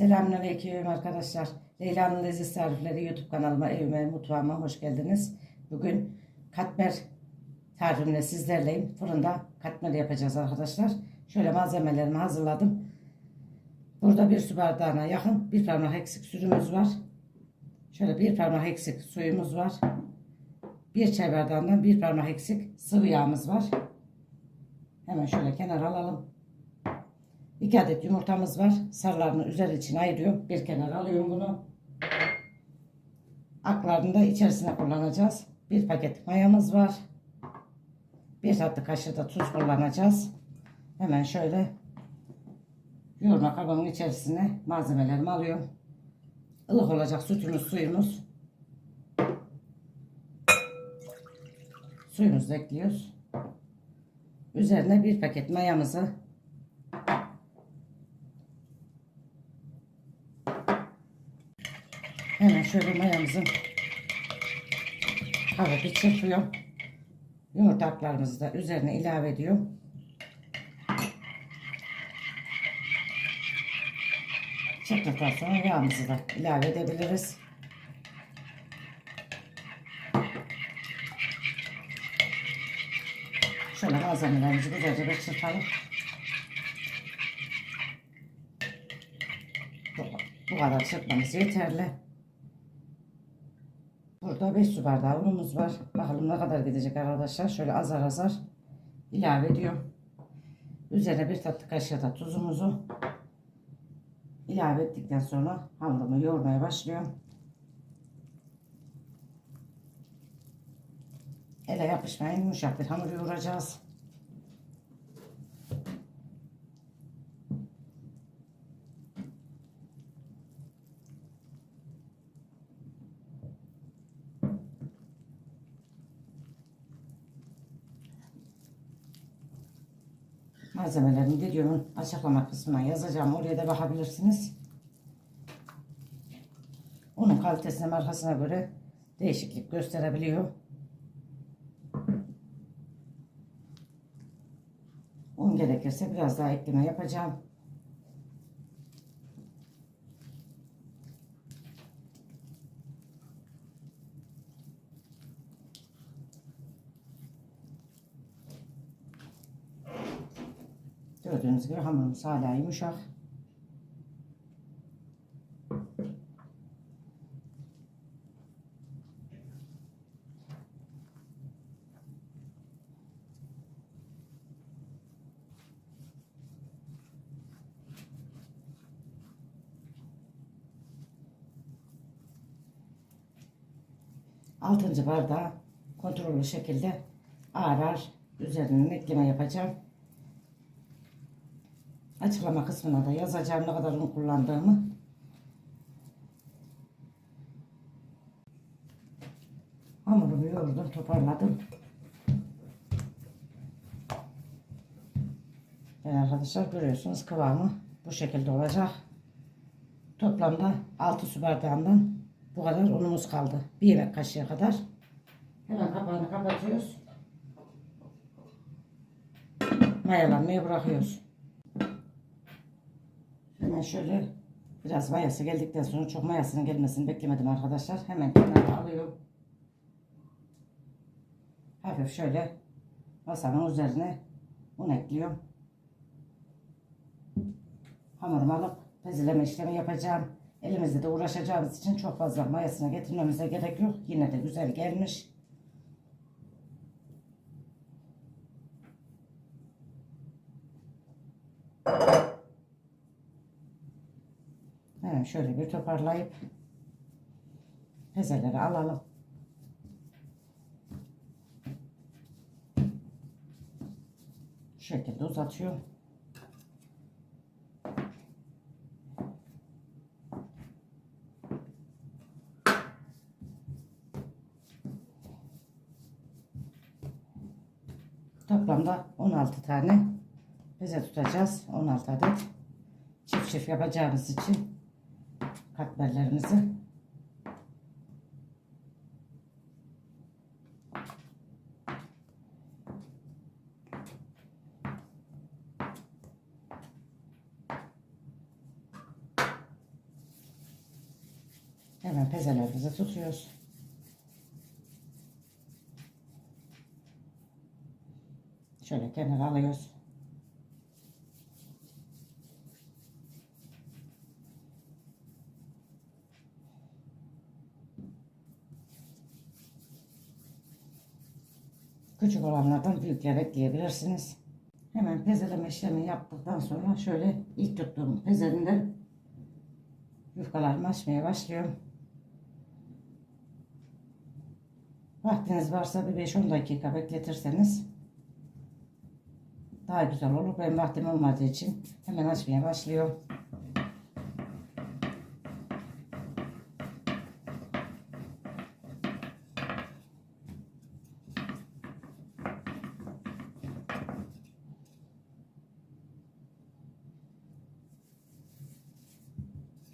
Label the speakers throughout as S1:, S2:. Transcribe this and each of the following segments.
S1: Selamünaleyküm arkadaşlar. Leyla'nın Leziz Tarifleri YouTube kanalıma, evime, mutfağıma hoş geldiniz. Bugün katmer tarifimle sizlerleyim. Fırında katmer yapacağız arkadaşlar. Şöyle malzemelerimi hazırladım. Burada bir su bardağına yakın bir parmak eksik sütümüz var. Şöyle bir parmak eksik suyumuz var. Bir çay bardağından bir parmak eksik sıvı yağımız var. Hemen şöyle kenara alalım. 2 adet yumurtamız var. Sarılarını üzeri için ayırıyorum. Bir kenara alıyorum bunu. Aklarını da içerisine kullanacağız. Bir paket mayamız var. Bir tatlı kaşığı da tuz kullanacağız. Hemen şöyle yoğurma kabının içerisine malzemelerimi alıyorum. Ilık olacak sütümüz, suyumuz. Suyumuzu ekliyoruz. Üzerine bir paket mayamızı Hemen şöyle mayamızı hafif çırpıyorum. Yumurta haplarımızı da üzerine ilave ediyorum. Çırptıktan sonra yağımızı da ilave edebiliriz. Şöyle malzemelerimizi güzelce bir çırpalım. Bu kadar çırpmamız yeterli. Burada 5 su bardağı unumuz var. Bakalım ne kadar gidecek arkadaşlar. Şöyle azar azar ilave ediyorum. Üzerine bir tatlı kaşığı da tuzumuzu ilave ettikten sonra hamurumu yoğurmaya başlıyorum. Ele yapışmayan yumuşak bir hamur yoğuracağız. Videomun açıklama kısmına yazacağım. Oraya da bakabilirsiniz. Onun kalitesine markasına göre değişiklik gösterebiliyor. Un gerekirse biraz daha ekleme yapacağım. Gördüğünüz gibi hamurumuz hala yumuşak. Altıncı bardağı kontrollü şekilde ağır ağır üzerine ekleme yapacağım. Açıklama kısmına da yazacağım ne kadar un kullandığımı. Hamurumu yoğurdum, toparladım. Evet arkadaşlar görüyorsunuz kıvamı bu şekilde olacak. Toplamda 6 su bardağından bu kadar unumuz kaldı. Bir yemek kaşığı kadar. Hemen kapağını kapatıyoruz. Mayalanmaya bırakıyoruz. Hemen şöyle biraz mayası geldikten sonra çok mayasının gelmesini beklemedim arkadaşlar. Hemen kenara alıyorum. Hafif şöyle masanın üzerine un ekliyorum. Hamurumu alıp bezleme işlemi yapacağım. Elimizde de uğraşacağımız için çok fazla mayasına getirmemize gerek yok. Yine de güzel gelmiş. Hemen şöyle bir toparlayıp pezeleri alalım. Şu şekilde uzatıyorum. Toplamda 16 tane beze tutacağız. 16 adet çift çift yapacağımız için katmerlerimizi Hemen pezelerimizi tutuyoruz. Şöyle kenara alıyoruz. Küçük olanlardan büyükler ekleyebilirsiniz. Hemen pezeleme işlemi yaptıktan sonra şöyle ilk tuttuğum pezelinden yufkalarımı açmaya başlıyorum. Vaktiniz varsa bir 5-10 dakika bekletirseniz daha güzel olur. Ben vaktim olmadığı için hemen açmaya başlıyorum.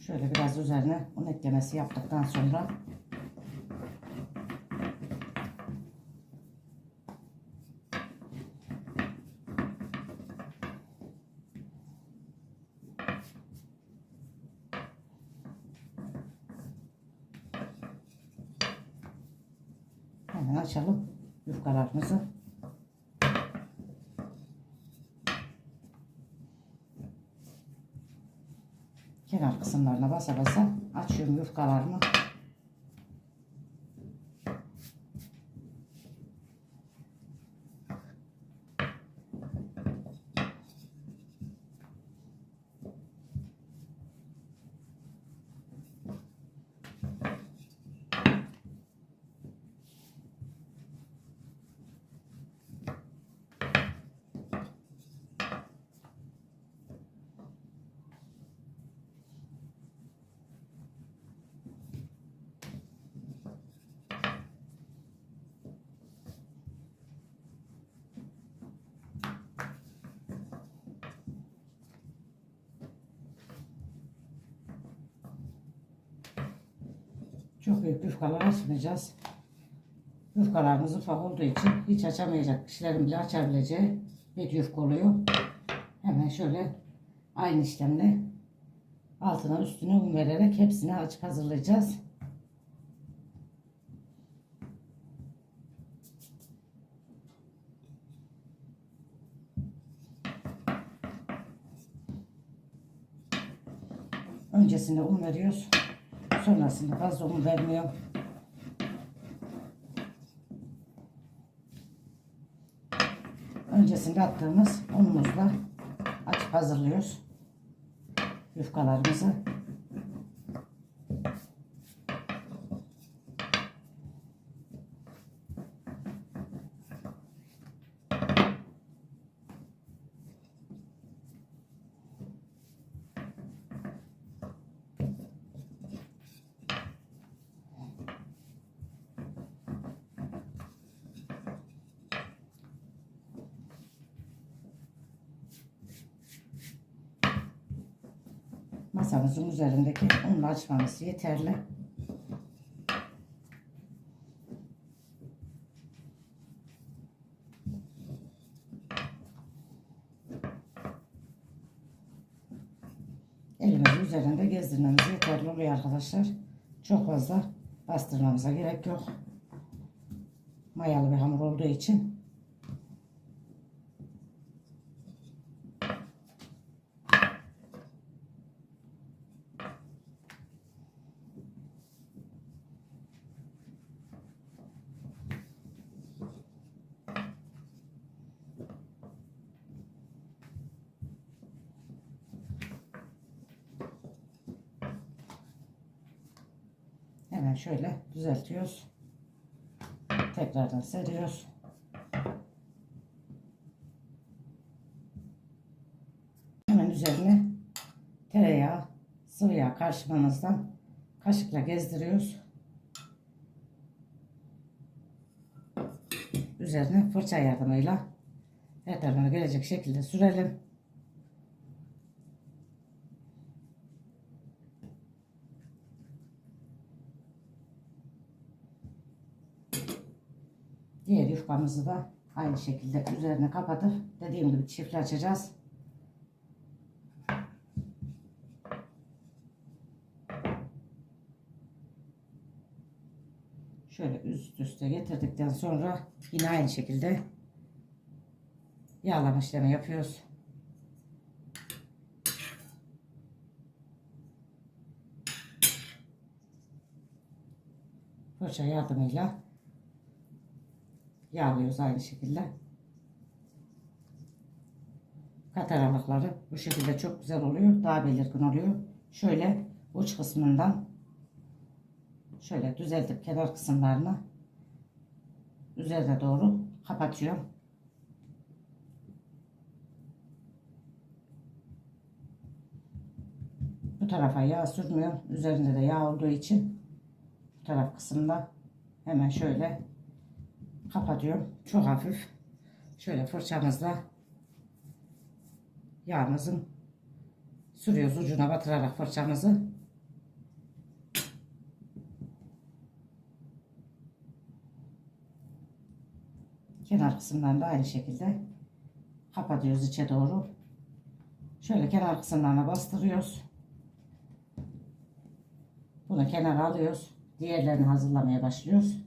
S1: Şöyle biraz üzerine un eklemesi yaptıktan sonra hemen açalım yufkalarımızı. Kenar kısımlarına basa basa açıyorum yufkalarımı. Çok büyük yufkalar açmayacağız. Yufkalarımız ufak olduğu için hiç açamayacak kişilerin bile açabileceği bir yufka oluyor. Hemen şöyle aynı işlemle altına üstüne un vererek hepsini açıp hazırlayacağız. Öncesinde un veriyoruz. Sonrasında fazla un vermiyor. Öncesinde attığımız unumuzla açıp hazırlıyoruz. Yufkalarımızı. Masamızın üzerindeki unla açmamız yeterli. Elimizin üzerinde gezdirmemiz yeterli oluyor arkadaşlar. Çok fazla bastırmamıza gerek yok. Mayalı bir hamur olduğu için. Şöyle düzeltiyoruz. Tekrardan seriyoruz. Hemen üzerine tereyağı, sıvı yağ karışımımızdan kaşıkla gezdiriyoruz. Üzerine fırça yardımıyla her tarafına gelecek şekilde sürelim. Yufkamızı da aynı şekilde üzerine kapatıp dediğim gibi çiftli açacağız. Şöyle üst üste getirdikten sonra yine aynı şekilde yağlama işlemi yapıyoruz. Fırça yardımıyla yağlıyoruz aynı şekilde. Kat aralıkları bu şekilde çok güzel oluyor. Daha belirgin oluyor. Şöyle uç kısmından şöyle düzeltip kenar kısımlarını üzerine doğru kapatıyorum. Bu tarafa yağ sürmüyorum. Üzerinde de yağ olduğu için bu taraf kısımda hemen şöyle kapatıyorum. Çok hafif. Şöyle fırçamızla yağımızın sürüyoruz ucuna batırarak fırçamızı. Kenar kısımlarını da aynı şekilde kapatıyoruz içe doğru. Şöyle kenar kısımlarına bastırıyoruz. Bunu kenara alıyoruz. Diğerlerini hazırlamaya başlıyoruz.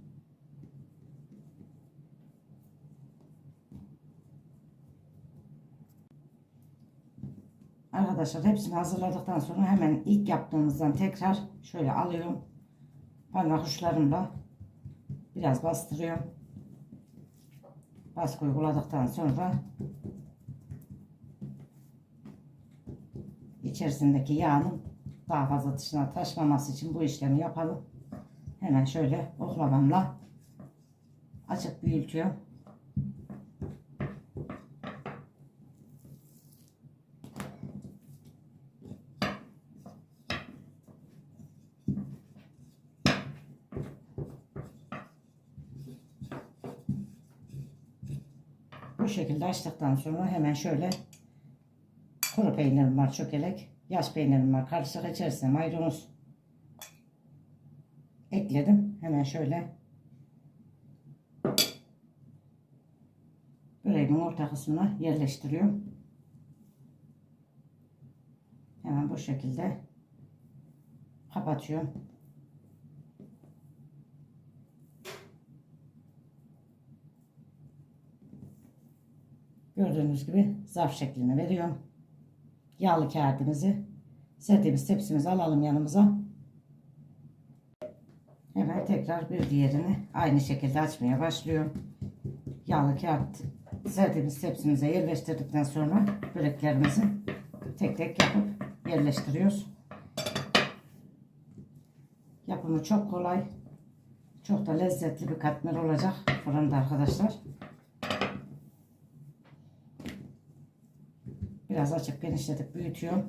S1: Arkadaşlar hepsini hazırladıktan sonra hemen ilk yaptığımızdan tekrar şöyle alıyorum. Parmak uçlarımla biraz bastırıyorum. Baskı uyguladıktan sonra içerisindeki yağın daha fazla dışına taşmaması için bu işlemi yapalım. Hemen şöyle oklavamla açıp büyütüyorum. Bu şekilde açtıktan sonra hemen şöyle kuru peynirim var çökelek. Yaş peynirim var. Karışık içerisine maydanoz ekledim. Hemen şöyle böreğimin orta kısmına yerleştiriyorum. Hemen bu şekilde kapatıyorum. Gördüğünüz gibi zarf şeklini veriyorum. Yağlı kağıdımızı serdiğimiz tepsimizi alalım yanımıza. Hemen tekrar bir diğerini aynı şekilde açmaya başlıyorum. Yağlı kağıt serdiğimiz tepsimize yerleştirdikten sonra böreklerimizi tek tek yapıp yerleştiriyoruz. Yapımı çok kolay. Çok da lezzetli bir katmer olacak fırında arkadaşlar. Biraz açıp genişletip büyütüyorum.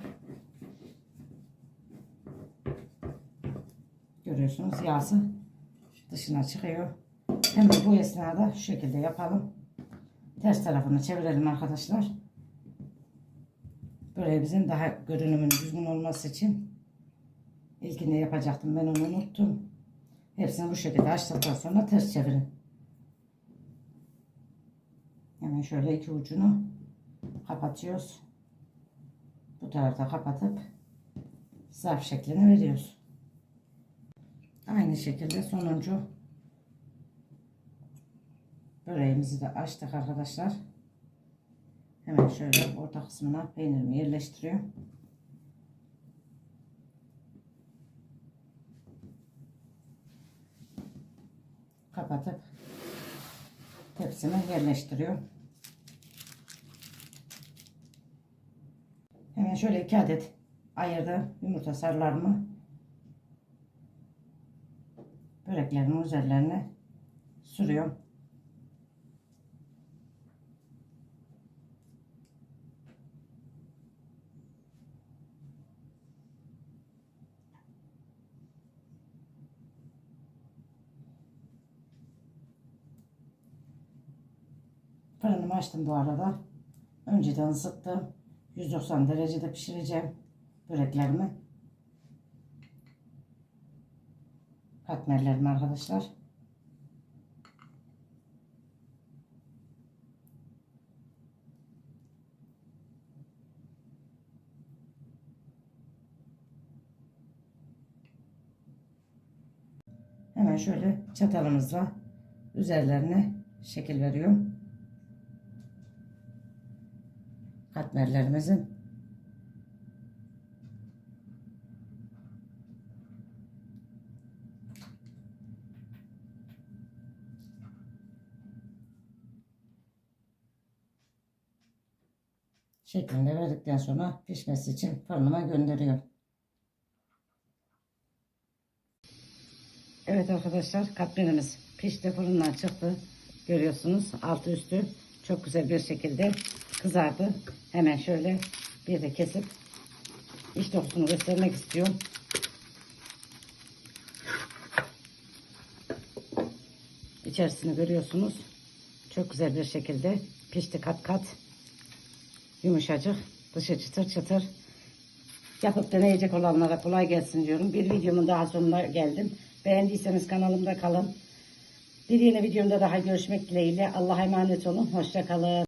S1: Görüyorsunuz yağsı dışına çıkıyor. Hemen bu esnada şu şekilde yapalım. Ters tarafını çevirelim arkadaşlar. Böreğimizin daha görünümün düzgün olması için ilkinde yapacaktım. Ben onu unuttum. Hepsini bu şekilde açtıktan sonra ters çevirin. Hemen şöyle iki ucunu kapatıyoruz. Bu tarafta kapatıp zarf şeklini veriyoruz. Aynı şekilde sonuncu böreğimizi de açtık arkadaşlar. Hemen şöyle orta kısmına peynirimi yerleştiriyorum. Kapatıp tepsime yerleştiriyorum. Hemen şöyle iki adet ayırdım yumurta sarılarımı böreklerimin üzerlerine sürüyorum. Fırınımı açtım bu arada. Önceden ısıttım. 190 derecede pişireceğim böreklerimi. Katmerlerimi arkadaşlar. Hemen şöyle çatalımızla üzerlerine şekil veriyorum. Katmerlerimizin. şeklinde verdikten sonra pişmesi için fırınıma gönderiyorum. Evet arkadaşlar katmerimiz pişti fırından çıktı. Görüyorsunuz altı üstü çok güzel bir şekilde kızardı. Hemen şöyle bir de kesip iç dokusunu göstermek istiyorum. İçerisini görüyorsunuz. Çok güzel bir şekilde pişti kat kat. Yumuşacık, dışı çıtır çıtır. Yapıp deneyecek olanlara kolay gelsin diyorum. Bir videomun daha sonuna geldim. Beğendiyseniz kanalımda kalın. Bir yeni videomda daha görüşmek dileğiyle. Allah'a emanet olun. Hoşça kalın.